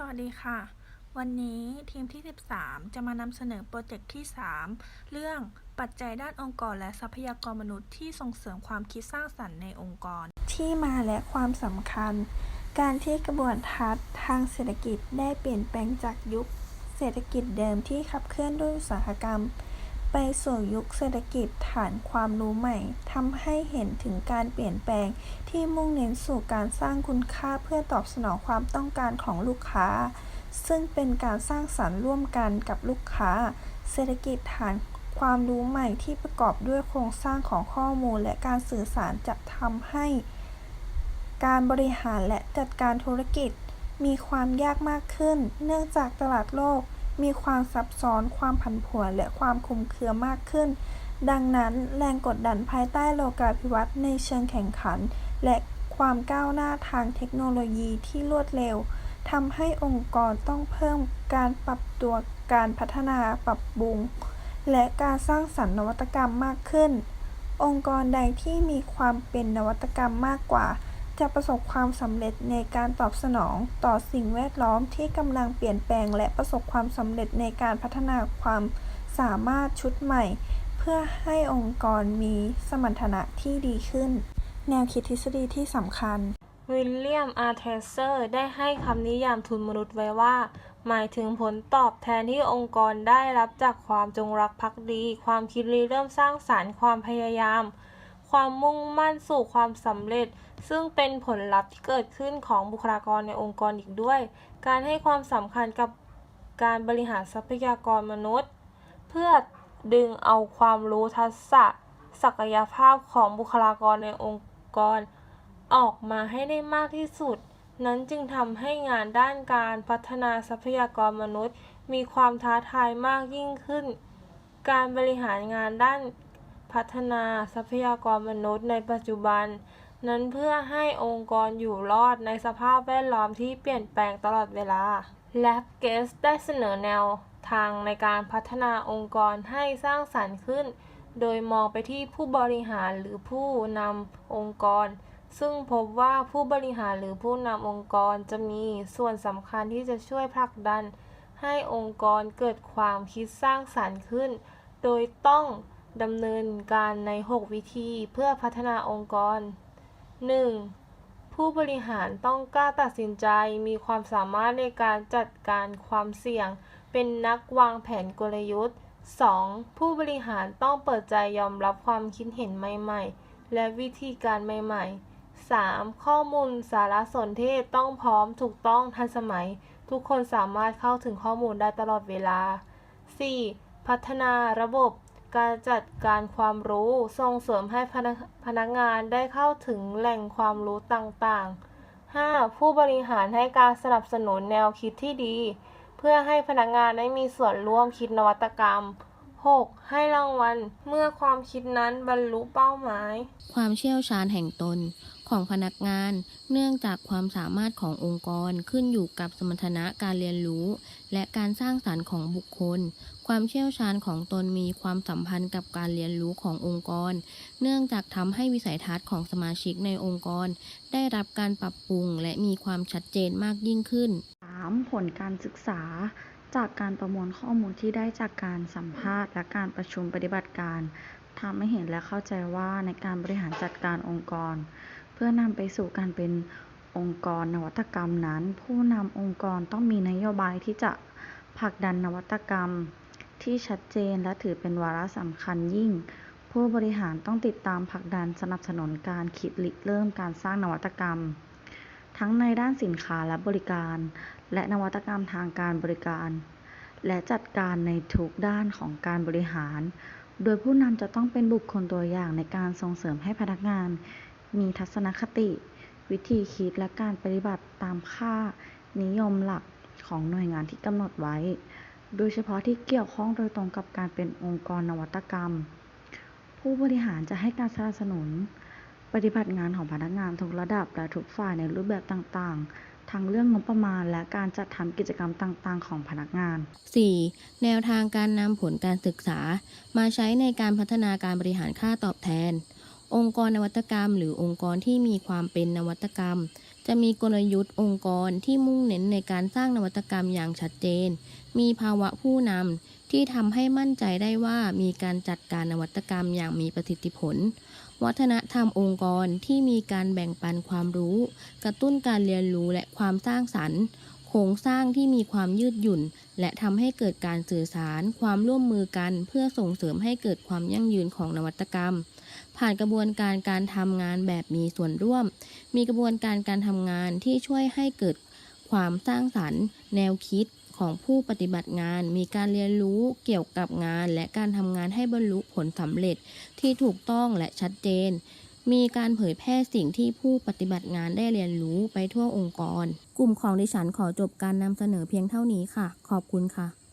สวัสดีค่ะ วันนี้ทีมที่ 13 จะมานำเสนอโปรเจกต์ที่ 3 เรื่องปัจจัยด้านองค์กรและทรัพยากรมนุษย์ที่ส่งเสริมความคิดสร้างสรรค์ในองค์กร ที่มาและความสำคัญ การที่กระบวนทัศน์ทางเศรษฐกิจได้เปลี่ยนแปลงจากยุค เศรษฐกิจเดิมที่ขับเคลื่อนด้วยอุตสาหกรรม ไปสู่ยุคเศรษฐกิจฐานความรู้ใหม่ทำให้เห็นถึงการเปลี่ยนแปลงที่มุ่งเน้นสู่การสร้างคุณค่าเพื่อตอบสนองความต้องการของลูกค้า ซึ่งเป็นการสร้างสรรค์ร่วมกันกับลูกค้า เศรษฐกิจฐานความรู้ใหม่ที่ประกอบด้วยโครงสร้างของข้อมูลและการสื่อสารจะทำให้การบริหารและจัดการธุรกิจมีความยากมากขึ้น เนื่องจากตลาดโลก มีความซับซ้อน ความผันผวน และความคลุมเครือมากขึ้น ดังนั้นแรงกดดันภายใต้โลกาภิวัตน์ในเชิงแข่งขัน และความก้าวหน้าทางเทคโนโลยีที่รวดเร็วทำให้องค์กรต้องเพิ่มการปรับตัวการพัฒนาปรับปรุง และการสร้างสรรค์นวัตกรรมมากขึ้น องค์กรใดที่มีความเป็นนวัตกรรมมากกว่า จะประสบความสำเร็จในการตอบสนอง ต่อสิ่งแวดล้อมที่กำลังเปลี่ยนแปลง และประสบความสำเร็จในการพัฒนาความสามารถชุดใหม่ เพื่อให้องค์กรมีสมรรถนะที่ดีขึ้น แนวคิดทฤษฎีที่สำคัญ วิลเลียม อาร์เทเซอร์ ได้ให้คำนิยามทุนมนุษย์ไว้ว่า หมายถึงผลตอบแทนที่องค์กรได้รับจากความจงรักภักดี ความคิดริเริ่มสร้างสารรค์ความพยายาม ความมุ่งมั่นสู่ความสำเร็จ ซึ่งเป็นผลลัพธ์ที่เกิดขึ้นของบุคลากรในองค์กรอีกด้วย การให้ความสำคัญกับการบริหารทรัพยากรมนุษย์ เพื่อดึงเอาความรู้ทักษะ ศักยภาพของบุคลากรในองค์กร ออกมาให้ได้มากที่สุด นั้นจึงทำให้งานด้านการพัฒนาทรัพยากรมนุษย์ มีความท้าทายมากยิ่งขึ้น การบริหารงานด้าน พัฒนาทรัพยากรมนุษย์ในปัจจุบัน นั้นเพื่อให้องค์กรอยู่รอดในสภาพแวดล้อมที่เปลี่ยนแปลงตลอดเวลา และเกสได้เสนอแนวทางในการพัฒนาองค์กรให้สร้างสรรค์ขึ้น โดยมองไปที่ผู้บริหารหรือผู้นำองค์กร ซึ่งพบว่าผู้บริหารหรือผู้นำองค์กรจะมีส่วนสำคัญที่จะช่วยผลักดัน ให้องค์กรเกิดความคิดสร้างสรรค์ขึ้น โดยต้อง ดำเนินการใน 6 วิธีเพื่อพัฒนาองค์กร 1. ผู้บริหารต้องกล้าตัดสินใจ มีความสามารถในการจัดการความเสี่ยง เป็นนักวางแผนกลยุทธ์ 2. ผู้บริหารต้องเปิดใจยอมรับความคิดเห็นใหม่ๆ และวิธีการใหม่ๆ 3. ข้อมูลสารสนเทศต้องพร้อมถูกต้องทันสมัย ทุกคนสามารถเข้าถึงข้อมูลได้ตลอดเวลา 4. พัฒนาระบบ การจัดการความรู้ส่งเสริมให้พนักงานได้เข้าถึงแหล่งความรู้ต่างๆ 5. ผู้บริหารให้การสนับสนุนแนวคิดที่ดี เพื่อให้พนักงานได้มีส่วนร่วมคิดนวัตกรรม 6. ให้รางวัลเมื่อความคิดนั้นบรรลุเป้าหมาย ความเชี่ยวชาญแห่งตนของพนักงาน เนื่องจากความสามารถขององค์กรขึ้นอยู่กับสมรรถนะการเรียนรู้ และการสร้างสรรค์ของบุคคล ความเชี่ยวชาญของตนมีความสัมพันธ์กับการเรียนรู้ขององค์กร เนื่องจากทำให้วิสัยทัศน์ของสมาชิกในองค์กร ได้รับการปรับปรุงและมีความชัดเจนมากยิ่งขึ้น 3. ผลการศึกษา จากการประมวลข้อมูลที่ได้จากการสัมภาษณ์ และการประชุมปฏิบัติการทำให้เห็นและเข้าใจว่าในการบริหารจัดการองค์กร เพื่อนำไปสู่การเป็นองค์กรนวัตกรรมนั้น ผู้นำองค์กรต้องมีนโยบายที่จะผลักดันนวัตกรรม ที่ชัดเจนและถือเป็นวาระสำคัญยิ่ง ผู้บริหารต้องติดตามผลักดันสนับสนุนการคิดริเริ่มการสร้างนวัตกรรม ทั้งในด้านสินค้าและบริการ และนวัตกรรมทางการบริการ และจัดการในทุกด้านของการบริหาร โดยผู้นำจะต้องเป็นบุคคลตัวอย่างในการส่งเสริมให้พนักงาน มีทัศนคติ วิธีคิดและการปฏิบัติตามค่านิยมหลักของหน่วยงานที่กำหนดไว้ โดยเฉพาะที่เกี่ยวข้องโดยตรงกับการเป็นองค์กรนวัตกรรม ผู้บริหารจะให้การสนับสนุน ปฏิบัติงานของพนักงานทุกระดับและทุกฝ่ายในรูปแบบต่างๆ ทั้งเรื่องงบประมาณและการจัดทำกิจกรรมต่างๆ ของพนักงาน 4. แนวทางการนำผลการศึกษา มาใช้ในการพัฒนาการบริหารค่าตอบแทน องค์กรนวัตกรรม หรือองค์กรที่มีความเป็นนวัตกรรม จะมีกลยุทธ์องค์กรที่มุ่งเน้นในการสร้างนวัตกรรมอย่างชัดเจน มีภาวะผู้นำที่ทำให้มั่นใจได้ว่ามีการจัดการนวัตกรรมอย่างมีประสิทธิผล วัฒนธรรมองค์กรที่มีการแบ่งปันความรู้ กระตุ้นการเรียนรู้และความสร้างสรรค์โครงสร้างที่มีความยืดหยุ่น และทำให้เกิดการสื่อสาร ความร่วมมือกัน เพื่อส่งเสริมให้เกิดความยั่งยืนของนวัตกรรม ผ่านกระบวนการการทำงานแบบมีส่วนร่วม มีกระบวนการการทำงานที่ช่วยให้เกิดความสร้างสรรค์ แนวคิดของผู้ปฏิบัติงาน มีการเรียนรู้เกี่ยวกับงาน และการทำงานให้บรรลุผลสำเร็จที่ถูกต้องและชัดเจน มีการเผยแพร่สิ่งที่ผู้ปฏิบัติงานได้เรียนรู้ไปทั่วองค์กร กลุ่มของดิฉันขอจบการนำเสนอเพียงเท่านี้ค่ะ ขอบคุณค่ะ